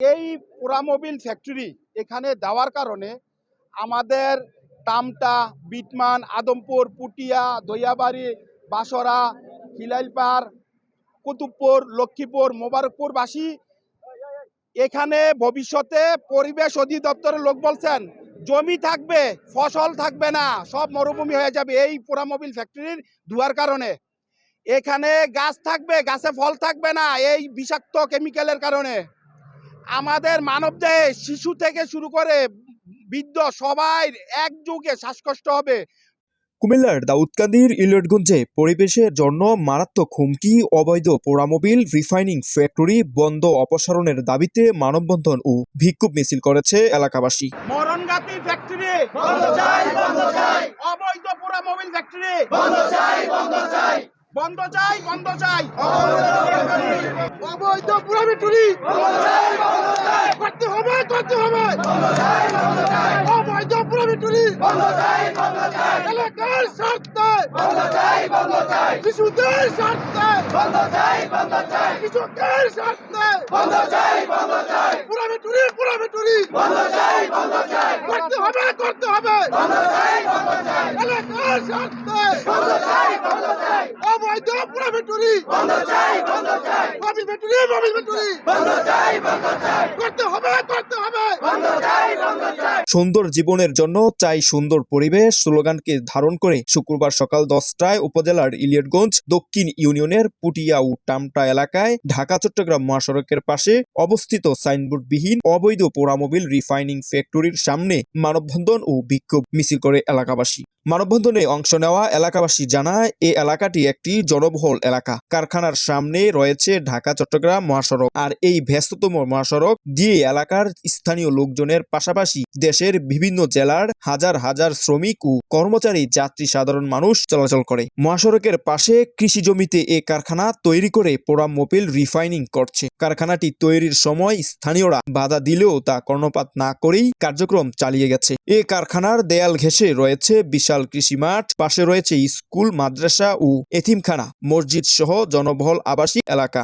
এই পোড়ামোবিল ফ্যাক্টরি এখানে দেওয়ার কারণে আমাদের টামটা, বিটমান, আদমপুর, পুটিয়া, দইয়াবাড়ি বাসরা খিলাইলপাড় কুতুবপুর, লক্ষ্মীপুর, মোবারকপুরবাসী এখানে ভবিষ্যতে পরিবেশ অধিদপ্তরের লোক বলছেন, জমি থাকবে, ফসল থাকবে না, সব মরুভূমি হয়ে যাবে। এই পোড়ামোবিল ফ্যাক্টরির ধোয়ার কারণে। এখানে গাছ থাকবে, গাছে ফল থাকবে না, এই বিষাক্ত কেমিক্যালের কারণে। আমাদের মানবদেহে শিশু থেকে শুরু করে বৃদ্ধ সবাই একযোগে শ্বাসকষ্ট হবে। কুমিল্লার দাউদকান্দির ইলটগঞ্জে পরিবেশের জন্য মারাত্মক হুমকি অবৈধ পোড়ামোবিল রিফাইনিং ফ্যাক্টরি বন্ধ অপসারণের দাবিতে মানববন্ধন ও বিক্ষোভ মিছিল করেছে এলাকাবাসী। মরণঘাতী ফ্যাক্টরি। অবৈধ পোড়ামোবিল ফ্যাক্টরি। বন্ধ চাই বন্ধ চাই। অবৈধ পুরা ফ্যাক্টরি করতে হবে করতে হবে। অবৈধ পুরা ফ্যাক্টরি এলাকার স্বার্থে? শিশুদের স্বার্থে। কৃষকের স্বার্থে। পুরা ফ্যাক্টরি পুরা ফ্যাক্টরি করতে হবে করতে হবে। এলাকার স্বার্থে অবৈধ পুরা ভেটুরি বন্ধ চাই। বন্ধ চাই করতে হবে করতে হবে। সুন্দর জীবনের জন্য চাই সুন্দর পরিবেশ স্লোগানকে ধারণ করে শুক্রবার সকাল দশটায় উপজেলার ইলিয়টগঞ্জ দক্ষিণ ইউনিয়নের পুটিয়া ও টামটা এলাকায় ঢাকা, চট্টগ্রাম মহাসড়কের পাশে অবস্থিত সাইনবোর্ডবিহীন অবৈধ পোড়ামোবিল রিফাইনিং ফ্যাক্টরির সামনে মানববন্ধন ও বিক্ষোভ মিছিল করে এলাকাবাসী। মানববন্ধনে অংশ নেওয়া এলাকাবাসী জানায়, এ এলাকাটি একটি জনবহুল এলাকা। কারখানার সামনে রয়েছে ঢাকা, চট্টগ্রাম মহাসড়ক। আর এই ব্যস্ততম মহাসড়ক দিয়ে এলাকার স্থানীয় লোকজনের পাশাপাশি দেশের বিভিন্ন জেলার হাজার হাজার শ্রমিক ও কর্মচারী, যাত্রী, সাধারণ মানুষ চলাচল করে। মহাসড়কের পাশে কৃষি জমিতে এ কারখানা তৈরি করে পোড়া মোবিল রিফাইনিং করছে। কারখানাটি তৈরির সময় স্থানীয়রা বাধা দিলেও তা কর্ণপাত না করেই কার্যক্রম চালিয়ে গেছে। এ কারখানার দেয়াল ঘেঁষে রয়েছে বিশাল কৃষি মাঠ, পাশে রয়েছে স্কুল, মাদ্রাসা ও এতিমখানা মসজিদ সহ জনবহুল আবাসিক এলাকা।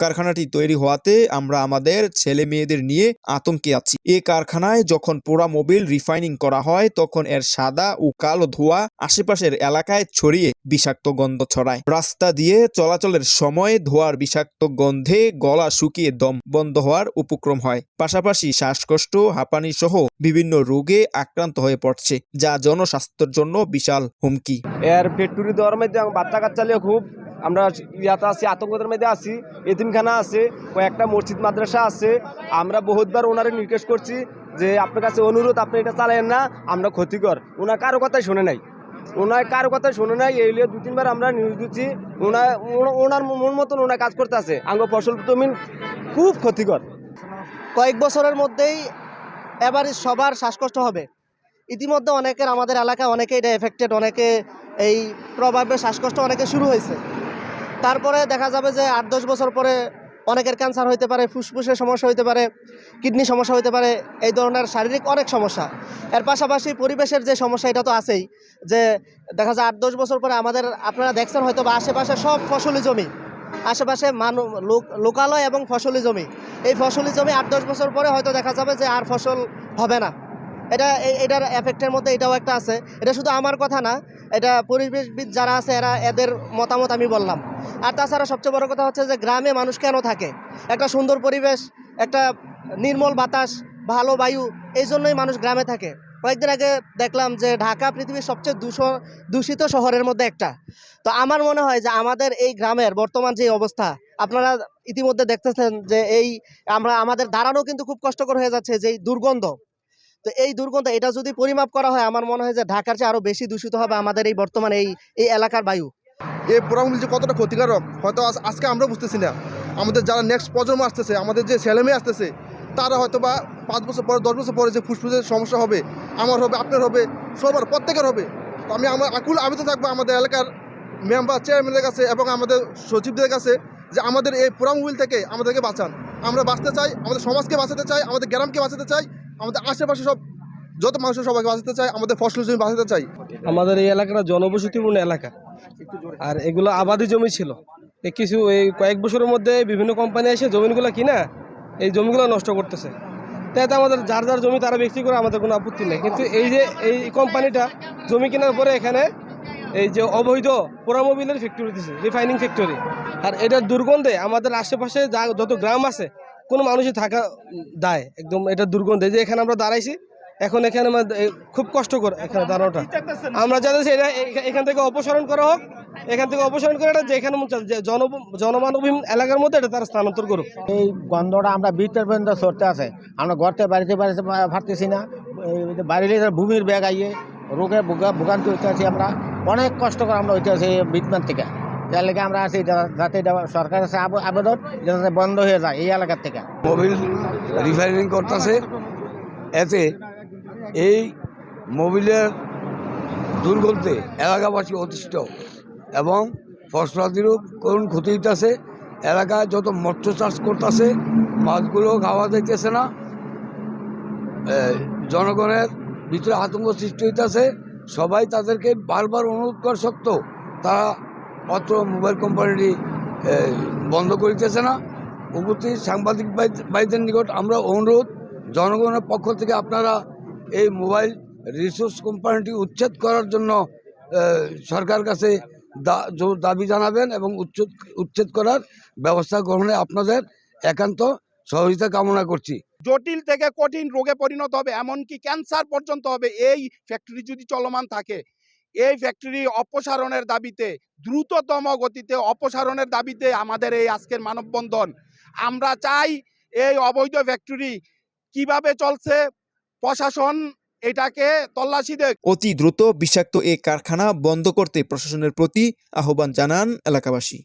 কারখানাটি তৈরি হওয়াতে আমরা আমাদের ছেলে মেয়েদের নিয়ে আতঙ্কে আছি। এ কারখানায় যখন পোড়া মোবিল রিফাইনিং করা হয়, তখন এর সাদা ও কালো ধোঁয়া আশেপাশের এলাকায় ছড়িয়ে বিষাক্ত গন্ধ ছড়ায়। রাস্তা দিয়ে চলাচলের সময় ধোঁয়ার বিষাক্ত গন্ধে গলা শুকিয়ে দম বন্ধ হওয়ার উপক্রম হয়। পাশাপাশি শ্বাসকষ্ট, হাঁপানি সহ বিভিন্ন রোগে আক্রান্ত হয়ে পড়ছে, যা জনস্বাস্থ্যের জন্য বিশাল হুমকি। এর ফ্যাক্টরি দেওয়ার মধ্যে বাচ্চা কাচ্চা খুব আমরা ইয়াতে আছি আতঙ্কদের মধ্যে আছি, এতিমখানা আছে, কয়েকটা মসজিদ, মাদ্রাসা আছে। আমরা বহুতবার ওনারে নির্দেশ করছি যে আপনার কাছে অনুরোধ, আপনি এটা চালায়েন না, আমরা ক্ষতিকর। ওনার কারও কথাই শোনে নাই। ওনার কারও কথা শোনে নাই, এই লিয়ে দু, তিনবার আমরা নিউজ দিচ্ছি। ওনার ওনার মন মতন ওনার কাজ করতে আছে আঙ্গ ফসল জমিন খুব ক্ষতিকর। কয়েক বছরের মধ্যেই এবার সবার শ্বাসকষ্ট হবে। ইতিমধ্যে অনেকের, আমাদের এলাকায় অনেকে এটা এফেক্টেড অনেকে এই প্রভাবে শ্বাসকষ্ট অনেকে শুরু হয়েছে। তারপরে দেখা যাবে যে আট দশ বছর পরে অনেকের ক্যান্সার হইতে পারে, ফুসফুসের সমস্যা হইতে পারে কিডনি সমস্যা হইতে পারে, এই ধরনের শারীরিক অনেক সমস্যা। এর পাশাপাশি পরিবেশের যে সমস্যা, এটা তো আছেই, যে দেখা যায় আট দশ বছর পরে আমাদের, আপনারা দেখছেন হয়তো বা আশেপাশে সব ফসলি জমি, আশেপাশে মানু, লোক- লোকালয় এবং ফসলি জমি। এই ফসলি জমি আট দশ বছর পরে হয়তো দেখা যাবে যে আর ফসল হবে না। এটা এটার এফেক্টের মধ্যে এটাও একটা আছে। এটা শুধু আমার কথা না এটা পরিবেশবিদ যারা আছে, এরা এদের মতামত আমি বললাম। আর তাছাড়া সবচেয়ে বড় কথা হচ্ছে যে গ্রামে মানুষ কেন থাকে? একটা সুন্দর পরিবেশ, একটা নির্মল বাতাস, ভালো বায়ু, এই জন্যই মানুষ গ্রামে থাকে। কয়েকদিন আগে দেখলাম যে ঢাকা পৃথিবীর সবচেয়ে দূষ, দূষিত শহরের মধ্যে একটা। তো আমার মনে হয় যে আমাদের এই গ্রামের বর্তমান যে অবস্থা, আপনারা ইতিমধ্যে দেখতেছেন যে এই আমরা, আমাদের দাঁড়ানো কিন্তু খুব কষ্টকর হয়ে যাচ্ছে যে এই দুর্গন্ধ। তো এই দুর্গন্ধ, এটা যদি পরিমাপ করা হয়, আমার মনে হয় যে ঢাকার চেয়ে আরও বেশি দূষিত হবে আমাদের এই বর্তমান এই এই এলাকার বায়ু। এই পোড়ামুল যে কতটা ক্ষতিকারক? হয়তো আজকে আমরা বুঝতেছি না। আমাদের যারা নেক্সট প্রজন্ম আসতেছে, আমাদের যে ছেলেমেয়ে আসতেছে, তারা হয়তো বা পাঁচ বছর পরে, দশ বছর পরে যে ফুসফুসের সমস্যা হবে, আমার হবে, আপনার হবে, সবার, প্রত্যেকের হবে। তো আমি আমার আকুল আবেদন থাকব আমাদের এলাকার মেম্বার চেয়ারম্যানের কাছে এবং আমাদের সচিবদের কাছে যে আমাদের এই পোড়ামুবিল থেকে আমাদেরকে বাঁচান। আমরা বাঁচতে চাই, আমাদের সমাজকে বাঁচাতে চাই, আমাদের গ্রামকে বাঁচাতে চাই আমাদের আশেপাশে সব যত মানুষের সবাইকে বাঁচাতে চাই আমাদের ফসল জমি বাঁচাতে চাই। আমাদের এই এলাকাটা জনবসতিপূর্ণ এলাকা। আর এগুলো আবাদি জমি ছিল। কিছু, এই কয়েক বছরের মধ্যে বিভিন্ন কোম্পানি এসে জমিগুলো কিনা, এই জমিগুলো নষ্ট করতেছে। তাই আমাদের যার যার জমি তারা বিক্রি করে আমাদের কোনো আপত্তি নেই। কিন্তু এই যে, এই কোম্পানিটা জমি কেনার পরে এখানে এই যে অবৈধ পোড়ামোবিলের ফ্যাক্টরি দিছে রিফাইনিং ফ্যাক্টরি আর এটার দুর্গন্ধে আমাদের আশেপাশে যা, যত গ্রাম আছে কোনো মানুষই থাকা দায়, একদম এটা দুর্গন্ধে। যে এখানে আমরা দাঁড়াইছি, এখন এখানে খুব কষ্টকর এখানে দাঁড়ানোটা। আমরা চাইছি এটা এখান থেকে অপসারণ করা হোক, এখান থেকে অপসারণ করে এটা যেখানে মন জন, জনমানবহীন এলাকার মধ্যে এটা তারা স্থানান্তর করুক। এই গন্ধটা আমরা ভিতর পর্যন্ত সরতে আছে। আমরা ঘরতে বাড়িতে বাড়িতে পারতেছি না। বাড়িতে ভূমির ব্যাগ আইয়ে রোগে ভোগা ভোগান্তি হইতে আছি আমরা। অনেক কষ্টকর আমরা হইতে আছি বিটমান থেকে। যার লেগে আমরা আছি যাতে এটা সরকারের কাছে আব- আবেদন যাতে বন্ধ হয়ে যায় এই এলাকার থেকে। মোবিল রিফাইনিং করতেছে। এতে এই মোবিলের দুর্গন্ধে এলাকাবাসী অতিষ্ঠ এবং ফসলাদিরও করুণ ক্ষতি হইতেছে। এলাকায় যত মৎস্য চাষ করতেছে, মাছগুলো খাওয়া যাইতেছে না। জনগণের ভিতরে আতঙ্ক সৃষ্টি হইতেছে। সবাই তাদেরকে বারবার অনুরোধ করা সত্ত্বেও তারা অত্র মোবাইল কোম্পানিটি বন্ধ করিতেছে না। উপস্থিত সাংবাদিক ভাইদের নিকট আমরা অনুরোধ, জনগণের পক্ষ থেকে আপনারা এই মোবাইল রিসোর্স কোম্পানিটি উচ্ছেদ করার জন্য সরকার কাছে দাবি জানাবেন এবং উচ্ছেদ উচ্ছেদ করার ব্যবস্থা গ্রহণে আপনাদের একান্ত সহযোগিতা কামনা করছি। জটিল থেকে কঠিন রোগে পরিণত হবে, এমনকি ক্যান্সার পর্যন্ত হবে, এই ফ্যাক্টরি যদি চলমান থাকে। এই ফ্যাক্টরি অপসারণের দাবিতে, দ্রুততম গতিতে অপসারণের দাবিতে আমাদের এই আজকের মানববন্ধন। আমরা চাই এই অবৈধ ফ্যাক্টরি কীভাবে চলছে, প্রশাসন এটাকে তল্লাশি দেয় অতি দ্রুত বিষাক্ত এই কারখানা বন্ধ করতে প্রশাসনের প্রতি আহ্বান জানান এলাকাবাসী।